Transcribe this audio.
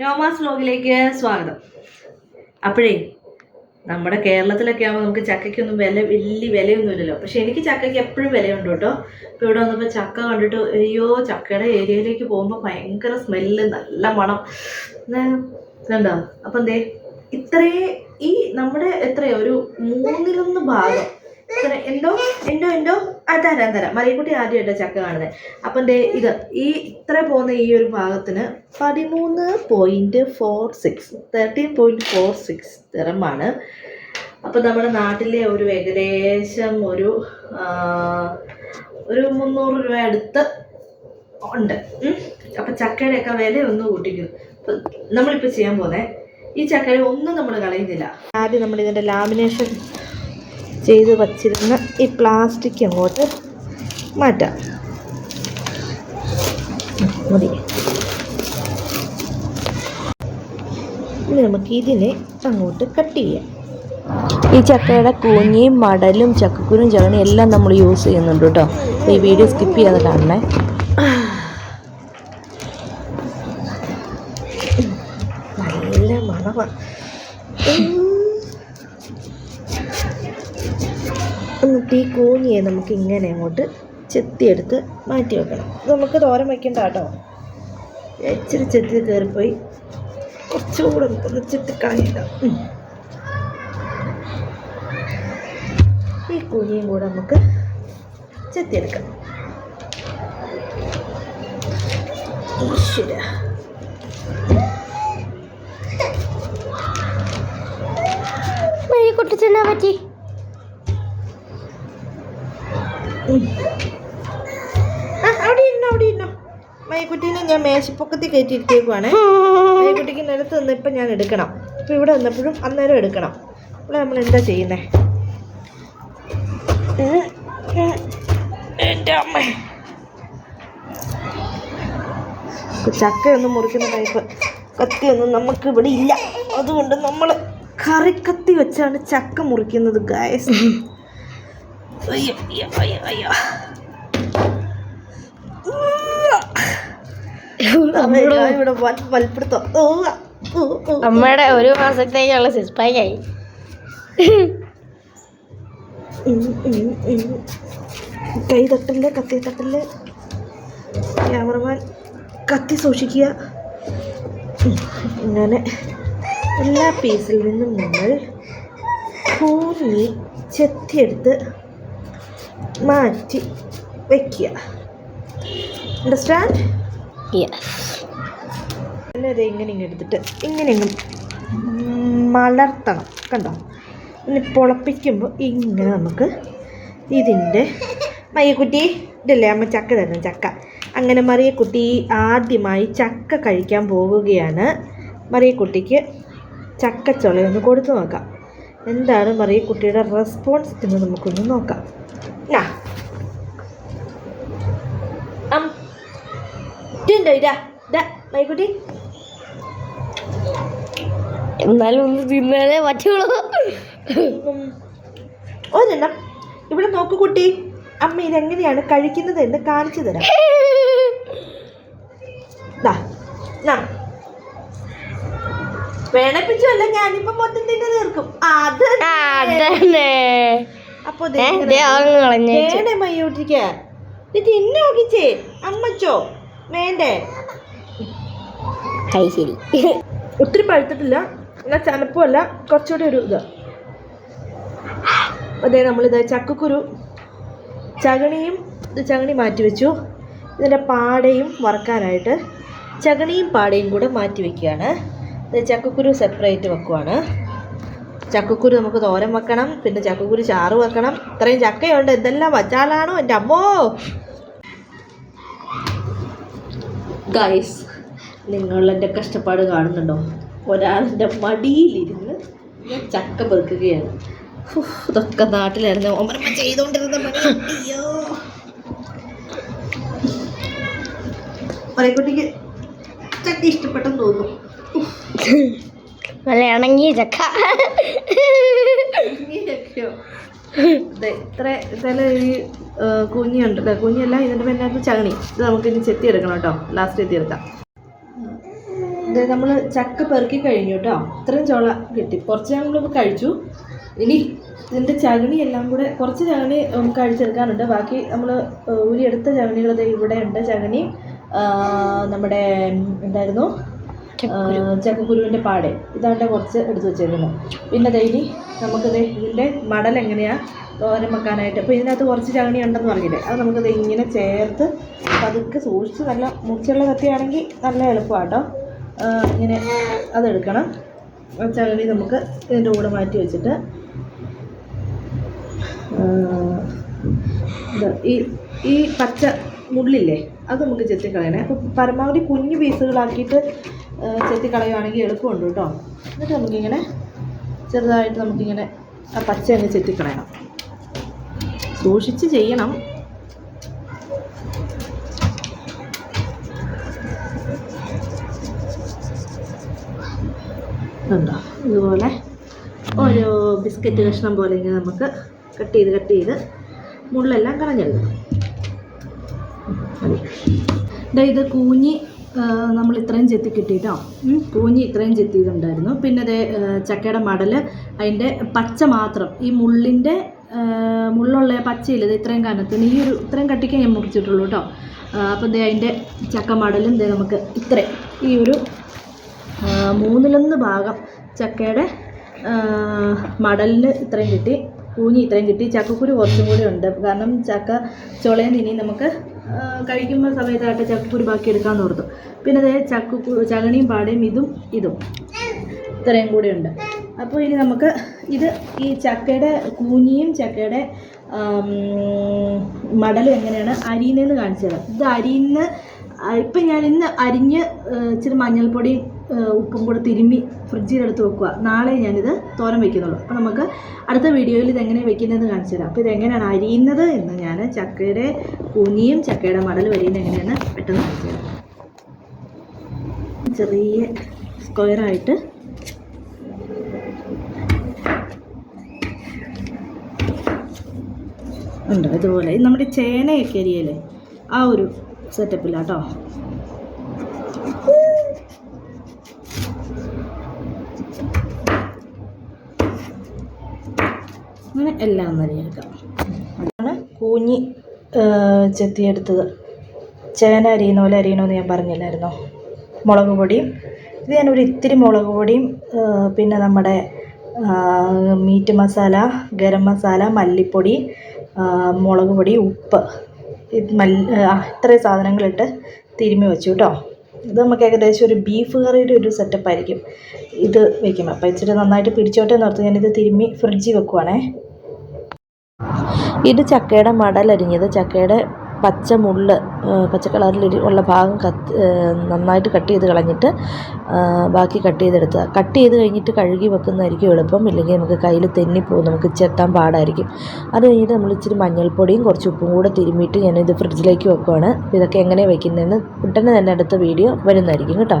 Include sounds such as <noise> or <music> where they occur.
നോമാസ് വ്ലോഗിലേക്ക് സ്വാഗതം. അപ്പോഴേ നമ്മുടെ കേരളത്തിലൊക്കെ ആകുമ്പോൾ നമുക്ക് ചക്കയ്ക്കൊന്നും വില വലിയ വിലയൊന്നുമില്ലല്ലോ. പക്ഷെ എനിക്ക് ചക്കയ്ക്ക് എപ്പോഴും വിലയുണ്ട് കേട്ടോ. ഇപ്പോൾ ഇവിടെ വന്നപ്പോൾ ചക്ക കണ്ടിട്ട് അയ്യോ ചക്കയുടെ ഏരിയയിലേക്ക് പോകുമ്പോൾ ഭയങ്കര സ്മെല്ല് നല്ല മണം. കണ്ടോ അപ്പം എന്തേ ഇത്രേ ഈ നമ്മുടെ എത്രയോ ഒരു മൂന്നിലൊന്ന് ഭാഗം. എന്തോ എന്തോ എന്തോ? ആ തരാം തരാം മറിയക്കുട്ടി ആദ്യമായിട്ട് ചക്ക കാണുന്നത് അപ്പം ദേ ഇത് ഈ ഇത്ര പോകുന്ന ഈ ഒരു ഭാഗത്തിന് പതിമൂന്ന് point four six thirteen point four six തിറമാണ് അപ്പം നമ്മുടെ നാട്ടിലെ ഒരു ഏകദേശം ഒരു ഒരു മുന്നൂറ് രൂപ അടുത്ത് ഉണ്ട്. അപ്പം ചക്കയുടെയൊക്കെ വില ഒന്ന് കൂട്ടിക്കും. നമ്മളിപ്പോൾ ചെയ്യാൻ പോകുന്നത് ഈ ചക്കയുടെ ഒന്നും നമ്മൾ കളയുന്നില്ല. ആദ്യം നമ്മൾ ഇതിന്റെ ലാമിനേഷൻ ചെയ്ത് വച്ചിരുന്ന ഈ പ്ലാസ്റ്റിക് അങ്ങോട്ട് മാറ്റാം. മതി. ഇനി നമുക്ക് ഇതിനെ അങ്ങോട്ട് കട്ട് ചെയ്യാം. ഈ ചക്കയുടെ കൂഞ്ഞിയും മടലും ചക്കക്കുരും ചകണിയും എല്ലാം നമ്മൾ യൂസ് ചെയ്യുന്നുണ്ട് കേട്ടോ. ഈ വീഡിയോ സ്കിപ്പ് ചെയ്യാതെ കാണണേ. നല്ല മണമാണ് എന്നിട്ട് തീ കൂഞ്ഞിയെ നമുക്ക് ഇങ്ങനെ അങ്ങോട്ട് ചെത്തിയെടുത്ത് മാറ്റി വെക്കണം. നമുക്ക് തോരൻ വയ്ക്കണ്ട കേട്ടോ. ഇച്ചിരി ചെത്തി കയറിപ്പോയി. കുറച്ചുകൂടെ ഒന്ന് ചെത്തി കളയിടാം ഉം. ഈ കൂഞ്ഞിയും കൂടെ നമുക്ക് ചെത്തിയെടുക്കാം. ഈശ്വര. കുട്ടിച്ചെന്നാ പറ്റി. ആ, അവിടെ ഇരുന്നോ അവിടെ ഇരുന്നോ. മയക്കുട്ടീനെ ഞാൻ മേശപ്പൊക്കത്തിൽ കയറ്റിയിരുത്തേക്കുവാണ് മയക്കുട്ടിക്ക് നിലത്ത് നിന്നിപ്പം ഞാൻ എടുക്കണം. ഇപ്പം ഇവിടെ വന്നപ്പോഴും അന്നേരം എടുക്കണം. ഇവിടെ നമ്മൾ എന്താ ചെയ്യുന്നേ. എന്റെ അമ്മ. ചക്കയൊന്നും മുറിക്കുന്ന ടൈപ്പ് കത്തിയൊന്നും നമുക്ക് ഇവിടെ ഇല്ല. അതുകൊണ്ട് നമ്മൾ കറിക്കത്തി വെച്ചാണ് ചക്ക മുറിക്കുന്നത് ഗായസ് അയ്യോ അയ്യോ അയ്യോ അയ്യോ. ഇവിടെ. അമ്മയുടെ ഒരു മാസത്തേക്കുള്ള സിക്സ് പാക്ക് ആയി ഉം, ഉം, ഉം. കൈ തട്ടൽ കത്തി തട്ടൽ ക്യാമറമാൻ കത്തി സൂക്ഷിക്കുക. ഇങ്ങനെ എല്ലാ പീസിൽ നിന്നും നമ്മൾ ഭൂമി ചെത്തിയെടുത്ത് മാറ്റി വയ്ക്കുക അണ്ടർസ്റ്റാൻഡ് ഇത് ഇങ്ങനെ ഇങ്ങനെ എടുത്തിട്ട് ഇങ്ങനെ ഇങ്ങനെ മലർത്തണം. കണ്ടോ? ഇനി പൊളപ്പിക്കുമ്പോൾ ഇങ്ങനെ നമുക്ക് ഇതിന്റെ മയ്യക്കുട്ടി ഇതല്ലേ? അമ്മ ചക്ക തരണം ചക്ക. അങ്ങനെ മറിയക്കുട്ടി ആദ്യമായി ചക്ക കഴിക്കാൻ പോവുകയാണ്. മറിയക്കുട്ടിക്ക് ചക്കച്ചുളയൊന്ന് കൊടുത്തു നോക്കാം. എന്താണ് മറിയക്കുട്ടിയുടെ റെസ്പോൺസ് എന്ന് നമുക്കൊന്ന് നോക്കാം. ഞാ അം. ഇതുണ്ടോ? ഇതാ ഇതാ മൈക്കുട്ടി. എന്നാലും ഒന്ന് തിന്നാലേ പറ്റുള്ളൂ. ഒരെണ്ണം ഇവിടെ നോക്കു കുട്ടി. അമ്മ ഇതെങ്ങനെയാണ് കഴിക്കുന്നത് എന്ന് കാണിച്ചു തരാം. ദാ. വേണപ്പിച്ചല്ല ഞാനിപ്പോ മൊത്തം തിന്നു തീർക്കും. അത് അതന്നെ അപ്പൊ. വേണേ മയ്യൂട്ടിക്ക് ഇത് തിന്നു നോക്കിച്ചേ. അമ്മച്ചോ വേണ്ടേ? ശരി. ഒത്തിരി പഴുത്തിട്ടില്ല. എന്നാൽ ചനപ്പുമല്ല കുറച്ചുകൂടി ഒരു ഇത്. അതെ നമ്മളിത് ചക്കക്കുരു ചകണിയും ഇത് ചകണി മാറ്റി വെച്ചു. ഇതിന്റെ പാടയും വറക്കാനായിട്ട് ചകണിയും പാടയും കൂടെ മാറ്റി വെക്കുകയാണ്. ഇത് ചക്കക്കുരു സെപ്പറേറ്റ് വെക്കുവാണ്. ചക്കക്കുരു നമുക്ക് തോരൻ വെക്കണം പിന്നെ ചക്കക്കുരു ചാറ് വെക്കണം. ഇത്രയും ചക്കയുണ്ട്. എന്തെല്ലാം വച്ചാലാണോ എന്റെ അമ്മോ? ഗൈസ് നിങ്ങൾ എന്റെ കഷ്ടപ്പാട് കാണുന്നുണ്ടോ? ഒരാളിന്റെ മടിയിലിരുന്ന് ചക്ക പെറുക്കുകയാണ്. ഇതൊക്കെ നാട്ടിലായിരുന്നു. ഒമ്പരമ്മ ചെയ്തുകൊണ്ടിരുന്ന മടിയോ അയ്യോ. പറയക്കുട്ടിക്ക് ചക്ക ഇഷ്ടപ്പെട്ടെന്ന് തോന്നുന്നു. <laughs> നല്ല ചക്ക. ഇത്ര ചില ഈ കുഞ്ഞുണ്ടല്ലോ? കുഞ്ഞല്ല ഇതിന്റെ പിന്നെ ചകണി. ഇത് നമുക്ക് ഇനി ചെത്തി എടുക്കണം കേട്ടോ. ലാസ്റ്റ് എത്തി എടുക്കാം ഇത് നമ്മൾ ചക്ക പെറുക്കി കഴിഞ്ഞു കേട്ടോ. ഇത്രയും ചോള കിട്ടി. കുറച്ച് നമ്മൾ കഴിച്ചു. ഇനി ഇതിന്റെ ചകണി എല്ലാം കൂടെ കുറച്ച് ചകണി നമുക്ക് അഴിച്ചെടുക്കാനുണ്ട് ബാക്കി നമ്മൾ ഉരിയെടുത്ത ചകണികളത് ഇവിടെ ഉണ്ട്. ചകണി നമ്മുടെ എന്തായിരുന്നു? ചക്കക്കുരുവിന്റെ പാട്. ഇതാണ്ട് കുറച്ച് എടുത്ത് വെച്ചേക്കുന്നത് പിന്നെ ഡെയിലി നമുക്ക് ഇതിന്റെ മടൽ എങ്ങനെയാണ് തോരൻ വെക്കാനായിട്ട്? അപ്പോൾ ഇതിനകത്ത് കുറച്ച് ചകണി ഉണ്ടെന്ന് പറഞ്ഞില്ലേ? അത് നമുക്ക് ദേ ഇങ്ങനെ ചേർത്ത് പതുക്കെ സൂക്ഷിച്ച് നല്ല മുറിച്ചുള്ള കത്തിയാണെങ്കിൽ നല്ല എളുപ്പമാട്ടോ. ഇങ്ങനെ അതെടുക്കണം ചകണി നമുക്ക് ഇതിന്റെ കൂടെ മാറ്റി വെച്ചിട്ട് ഈ ഈ പച്ച മുള്ളില്ലേ? അത് നമുക്ക് ചെത്തിക്കളയണേ. അപ്പോൾ പരമാവധി കുഞ്ഞു പീസുകളാക്കിയിട്ട് ആ, ചെത്തിക്കളയുവാണെങ്കിൽ എളുപ്പമുണ്ട് കേട്ടോ. എന്നിട്ട് നമുക്കിങ്ങനെ ചെറുതായിട്ട് നമുക്കിങ്ങനെ ആ പച്ച അങ്ങ് ചെത്തിക്കളയണം സൂക്ഷിച്ച് ചെയ്യണം. ഇതുപോലെ ഓരോ ബിസ്ക്കറ്റ് കഷ്ണം പോലെ ഇങ്ങനെ നമുക്ക് കട്ട് ചെയ്ത് കട്ട് ചെയ്ത് മുള്ളെല്ലാം കളഞ്ഞെടുക്കണം. ഇത് കൂഞ്ഞി നമ്മൾ ഇത്രയും ചെത്തി കിട്ടിയിട്ടോ പൂഞ്ഞി ഇത്രയും ചെത്തിയിട്ടുണ്ടായിരുന്നു പിന്നെ അതേ ചക്കയുടെ മടൽ അതിന്റെ പച്ച മാത്രം. ഈ മുള്ളിന്റെ മുള്ളുള്ള പച്ചയില്ല ഇത് ഇത്രയും കനത്തിന് ഈ ഒരു ഇത്രയും കട്ടിക്കേ ഞാൻ മുറിച്ചിട്ടുള്ളൂ കേട്ടോ അപ്പോൾ ദേ അതിന്റെ ചക്ക മടലും ദേ നമുക്ക് ഇത്രയും. ഈ ഒരു മൂന്നിലൊന്ന് ഭാഗം ചക്കയുടെ മടലിന് ഇത്രയും കിട്ടി. കൂഞ്ഞി ഇത്രയും കിട്ടി. ചക്കക്കുരു കുറച്ചും കൂടി ഉണ്ട്. കാരണം ചക്ക ചുളയിൽ ഇനി നമുക്ക് കഴിക്കുമ്പോൾ സമയത്തായിട്ട് ചക്കക്കുരു ബാക്കി എടുക്കാൻ ഓർത്തു പിന്നെ അതേ ചക്കക്കു ചകണിയും പാടയും ഇതും ഇതും. ഇത്രയും കൂടി ഉണ്ട്. അപ്പോൾ ഇനി നമുക്ക് ഇത് ഈ ചക്കയുടെ കൂഞ്ഞിയും ചക്കയുടെ മടലും എങ്ങനെയാണ് അരിയുന്നതെന്ന് കാണിച്ചു തരാം. ഇത് അരിയുന്ന ഇപ്പം ഞാൻ ഇന്ന് അരിഞ്ഞ് ഇച്ചിരി മഞ്ഞൾപ്പൊടിയും ഉപ്പും കൂടെ തിരുമ്മി ഫ്രിഡ്ജിലെടുത്ത് വെക്കുക. നാളെ ഞാനിത് തോരൻ വയ്ക്കുന്നുള്ളൂ അപ്പോൾ നമുക്ക് അടുത്ത വീഡിയോയിൽ ഇതെങ്ങനെ വെക്കുന്നതെന്ന് കാണിച്ചു തരാം. അപ്പോൾ ഇതെങ്ങനെയാണ് അരിയുന്നത് എന്ന് ഞാൻ ചക്കയുടെ കൂനിയും ചക്കയുടെ മടൽ വരിയുന്നത് എങ്ങനെയാണ് പെട്ടെന്ന് കാണിച്ചു തരാം. ചെറിയ സ്ക്വയറായിട്ട് ഉണ്ട്? ഇതുപോലെ. ഇത് നമ്മുടെ ചേനയൊക്കെ അരിയല്ലേ? ആ ഒരു സെറ്റപ്പിലാട്ടോ അങ്ങനെ എല്ലാം ഒന്ന് അരിയെടുക്കാം അതാണ് കൂഞ്ഞി ചെത്തിയെടുത്തത്. ചേന അരിയുന്ന പോലെ അരിയണമെന്ന് ഞാൻ പറഞ്ഞില്ലായിരുന്നോ? മുളക് പൊടിയും ഇത് ഞാൻ ഒരു ഇത്തിരി മുളക് പൊടിയും പിന്നെ നമ്മുടെ മീറ്റ് മസാല ഗരം മസാല മല്ലിപ്പൊടി മുളക് പൊടി ഉപ്പ്. ഇത് മല്ല ഇത്രയും സാധനങ്ങളിട്ട് തിരുമ്മി വെച്ചു കേട്ടോ. ഇത് നമുക്ക് ഏകദേശം ഒരു ബീഫ് കറിയുടെ ഒരു സെറ്റപ്പ് ആയിരിക്കും ഇത് വെക്കും അപ്പോൾ ഇച്ചിരി നന്നായിട്ട് പിടിച്ചോട്ടെ എന്ന് ഓർത്ത് ഞാനിത് തിരുമ്മി ഫ്രിഡ്ജിൽ വെക്കുവാണേ. ഇത് ചക്കയുടെ മടലരിഞ്ഞത്. ചക്കയുടെ പച്ച മുള്ള് പച്ച കളറിൽ ഉള്ള ഭാഗം കത്ത് നന്നായിട്ട് കട്ട് ചെയ്ത് കളഞ്ഞിട്ട് ബാക്കി കട്ട് ചെയ്തെടുക്കുക കട്ട് ചെയ്ത് കഴിഞ്ഞിട്ട് കഴുകി വെക്കുന്നതായിരിക്കും എളുപ്പം. ഇല്ലെങ്കിൽ നമുക്ക് കയ്യിൽ തെന്നിപ്പോകും. നമുക്ക് ചെത്താൻ പാടായിരിക്കും. അത് കഴിഞ്ഞിട്ട് നമ്മൾ ഇച്ചിരി മഞ്ഞൾപ്പൊടിയും കുറച്ച് ഉപ്പും കൂടെ തിരുമ്മിയിട്ട് ഞാനിത് ഫ്രിഡ്ജിലേക്ക് വെക്കുവാണ്. അപ്പോൾ ഇതൊക്കെ എങ്ങനെയാണ് വെക്കുന്നതെന്ന് ഉടനെ തന്നെ അടുത്ത വീഡിയോ വരുന്നതായിരിക്കും കേട്ടോ.